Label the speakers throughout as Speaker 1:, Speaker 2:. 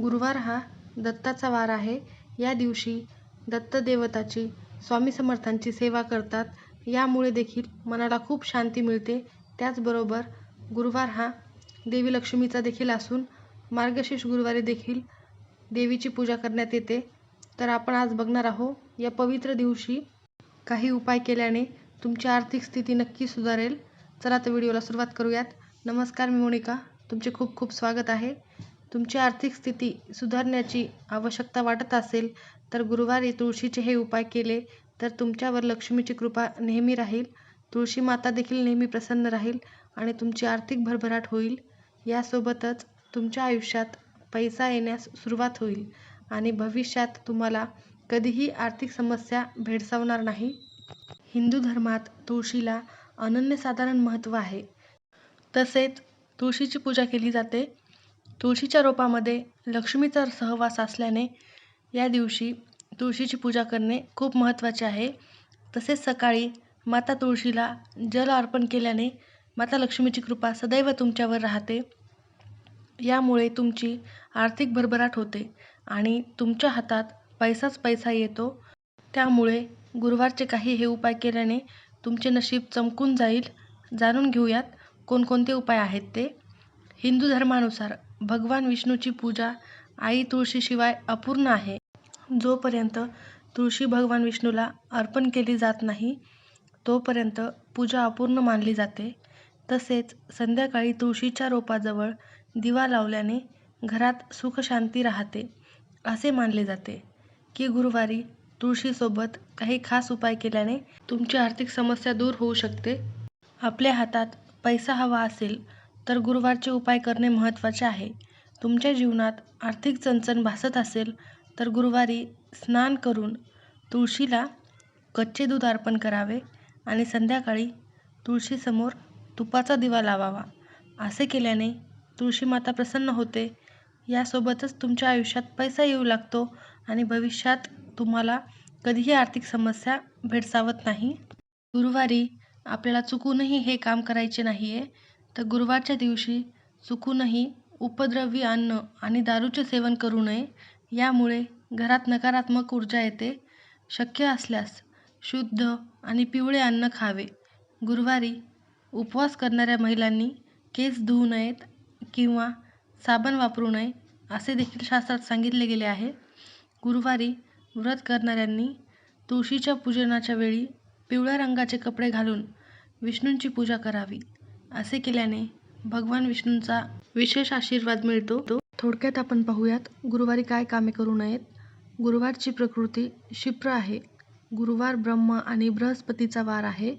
Speaker 1: गुरुवार हा दत्ताचा वार आहे. या दिवशी दत्तदेवताची, स्वामी समर्थांची सेवा करतात. यामुळे देखील मनाला खूप शांती मिळते. त्याचबरोबर गुरुवार हा देवी लक्ष्मीचा देखील असून मार्गशीर्ष गुरुवारी देखील देवीची पूजा करण्यात येते. तर आपण आज बघणार आहोत या पवित्र दिवशी काही उपाय केल्याने तुमची आर्थिक स्थिती नक्की सुधारेल. चला तर व्हिडिओला सुरुवात करूयात. नमस्कार मी मोनिका. तुमचे खूप खूप स्वागत आहे. तुमची आर्थिक स्थिती सुधारण्याची आवश्यकता वाटत असेल तर गुरुवारी तुळशीचे हे उपाय केले तर तुमच्यावर लक्ष्मीची कृपा नेहमी राहील. तुळशी माता देखील नेहमी प्रसन्न राहील आणि तुमची आर्थिक भरभराट होईल. यासोबतच तुमच्या आयुष्यात पैसा येण्यास सुरुवात होईल आणि भविष्यात तुम्हाला कधीही आर्थिक समस्या भेडसावणार नाही. हिंदू धर्मात तुळशीला अनन्यसाधारण महत्त्व आहे. तसेच तुळशीची पूजा केली जाते. तुळशीच्या रोपामध्ये लक्ष्मीचा सहवास असल्याने या दिवशी तुळशीची पूजा करणे खूप महत्त्वाचे आहे. तसेच सकाळी माता तुळशीला जल अर्पण केल्याने माता लक्ष्मीची कृपा सदैव तुमच्यावर राहते. यामुळे तुमची आर्थिक भरभराट होते आणि तुमच्या हातात पैसाच पैसा येतो. त्यामुळे गुरुवारचे काही हे उपाय केल्याने तुमचे नशीब चमकून जाईल. जाणून घेऊयात कोणकोणते उपाय आहेत ते. हिंदू धर्मानुसार भगवान विष्णूची पूजा आई तुळशीशिवाय अपूर्ण आहे. जोपर्यंत तुळशी भगवान विष्णूला अर्पण केली जात नाही तोपर्यंत पूजा अपूर्ण मानली जाते. तसेच संध्याकाळी तुळशीच्या रोपाजवळ दिवा लावल्याने घरात सुखशांती राहते असे मानले जाते की गुरुवारी तुळशीसोबत काही खास उपाय केल्याने तुमची आर्थिक समस्या दूर होऊ शकते. आपल्या हातात पैसा हवा असेल तर गुरुवारचे उपाय करणे महत्त्वाचे आहे. तुमच्या जीवनात आर्थिक चणचण भासत असेल तर गुरुवारी स्नान करून तुळशीला कच्चे दूध अर्पण करावे आणि संध्याकाळी तुळशीसमोर तुपाचा दिवा लावावा. असे केल्याने तुळशी माता प्रसन्न होते. यासोबतच तुमच्या आयुष्यात पैसा येऊ लागतो आणि भविष्यात तुम्हाला कधीही आर्थिक समस्या भेडसावत नाही. गुरुवारी आपल्याला चुकूनही हे काम करायचे नाही आहे तर गुरुवारच्या दिवशी चुकूनही उपद्रवी अन्न आणि दारूचे सेवन करू नये. यामुळे घरात नकारात्मक ऊर्जा येते. शक्य असल्यास शुद्ध आणि पिवळे अन्न खावे. गुरुवारी उपवास करणाऱ्या महिलांनी केस धुवू नयेत किंवा साबण वापरू नये असे देखील शास्त्रात सांगितले गेले आहे. गुरुवारी व्रत करणाऱ्यांनी तुळशीच्या पूजनाच्या वेळी पिवळ्या रंगाचे कपडे घालून विष्णूंची पूजा करावी. असे केल्याने भगवान विष्णूंचा विशेष आशीर्वाद मिळतो. तो थोडक्यात आपण पाहूयात गुरुवारी काय कामे करू नयेत. गुरुवारची प्रकृती क्षिप्र आहे. गुरुवार ब्रह्म आणि बृहस्पतीचा वार आहे.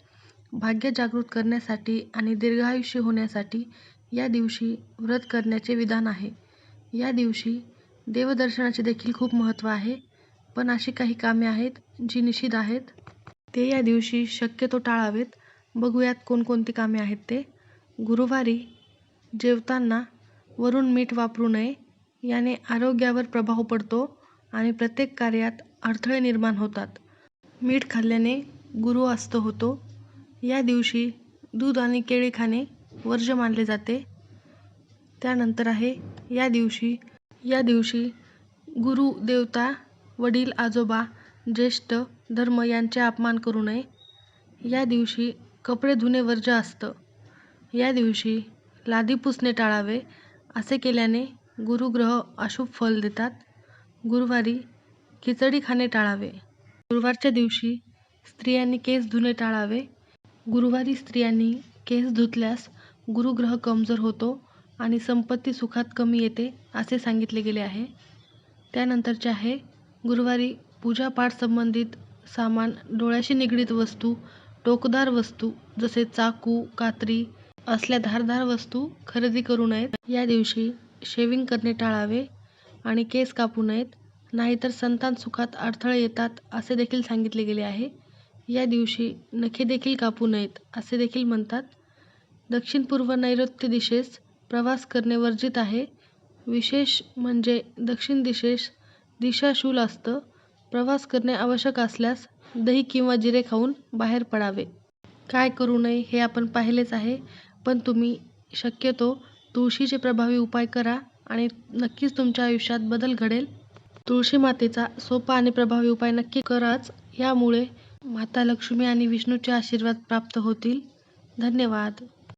Speaker 1: भाग्य जागृत करण्यासाठी आणि दीर्घायुष्य होण्यासाठी या दिवशी व्रत करण्याचे विधान आहे. या दिवशी देवदर्शनाचे देखील खूप महत्त्व आहे. पण अशी काही कामे आहेत जी निषिद्ध आहेत. ते या दिवशी शक्यतो टाळावेत. बघूयात कोणकोणती कामे आहेत ते. गुरुवारी जेवताना वरून मीठ वापरू नये. याने आरोग्यावर प्रभाव पडतो आणि प्रत्येक कार्यात अडथळे निर्माण होतात. मीठ खाल्ल्याने गुरु अस्त होतो. या दिवशी दूध आणि केळी खाणे वर्ज्य मानले जाते. त्यानंतर आहे या दिवशी या दिवशी गुरु, देवता, वडील, आजोबा, ज्येष्ठ धर्म यांचे अपमान करू नये. या दिवशी कपडे धुणे वर्ज्य असतं. या दिवशी लादी पुसणे टाळावे. असे केल्याने गुरुग्रह अशुभ फल देतात. गुरुवारी खिचडी खाणे टाळावे. गुरुवारच्या दिवशी स्त्रियांनी केस धुणे टाळावे. गुरुवारी स्त्रियांनी केस धुतल्यास गुरुग्रह कमजोर होतो आणि संपत्ती सुखात कमी येते असे सांगितले गेले आहे. त्यानंतरचे आहे गुरुवारी पूजापाठ संबंधित सामान, डोळ्याशी निगडीत वस्तू, टोकदार वस्तू जसे चाकू, कात्री असल्या धारदार वस्तू खरेदी करू नयेत. या दिवशी शेव्हिंग करणे टाळावे आणि केस कापू नयेत. नाहीतर संतान सुखात अडथळे येतात असे देखील सांगितले गेले आहे. या दिवशी नखे देखील कापू नयेत असे देखील म्हणतात. दक्षिण पूर्व नैऋत्य दिशेस प्रवास करणे वर्जित आहे. विशेष म्हणजे दक्षिण दिशेस दिशाशूल असतं. प्रवास करणे आवश्यक असल्यास दही किंवा जिरे खाऊन बाहेर पडावे. काय करू नये हे आपण पाहिलेच आहे. पण तुम्ही शक्यतो तुळशीचे प्रभावी उपाय करा. आणि नक्कीच तुमच्या आयुष्यात बदल घडेल तुळशी मातेचा सोपा आणि प्रभावी उपाय नक्की कराच यामुळे माता लक्ष्मी आणि विष्णूचे आशीर्वाद प्राप्त होतील धन्यवाद